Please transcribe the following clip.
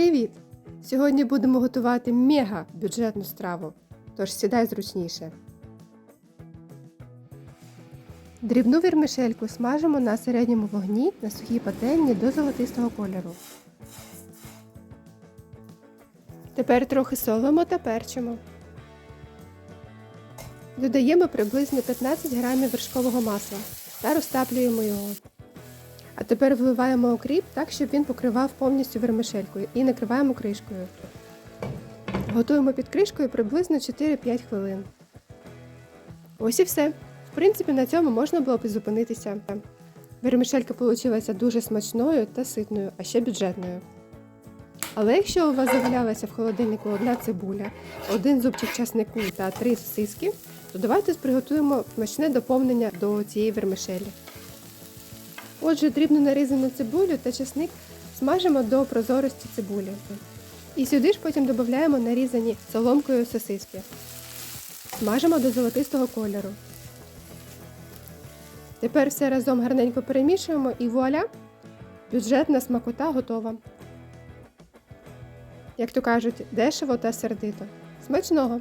Привіт! Сьогодні будемо готувати мега бюджетну страву. Тож сідай зручніше. Дрібну вірмішельку смажимо на середньому вогні на сухій пательні до золотистого кольору. Тепер трохи солимо та перчимо. Додаємо приблизно 15 грамів вершкового масла та розтаплюємо його. А тепер вливаємо окріп так, щоб він покривав повністю вермишелькою і накриваємо кришкою. Готуємо під кришкою приблизно 4-5 хвилин. Ось і все. В принципі, на цьому можна було б зупинитися. Вермишелька вийшла дуже смачною та ситною, а ще бюджетною. Але якщо у вас завалялася в холодильнику одна цибуля, один зубчик часнику та три сосиски, то давайте приготуємо смачне доповнення до цієї вермишелі. Отже, дрібно нарізану цибулю та чесник смажимо до прозорості цибулі. І сюди ж потім додаємо нарізані соломкою сосиски. Смажимо до золотистого кольору. Тепер все разом гарненько перемішуємо і вуаля! Бюджетна смакота готова. Як то кажуть, дешево та сердито. Смачного!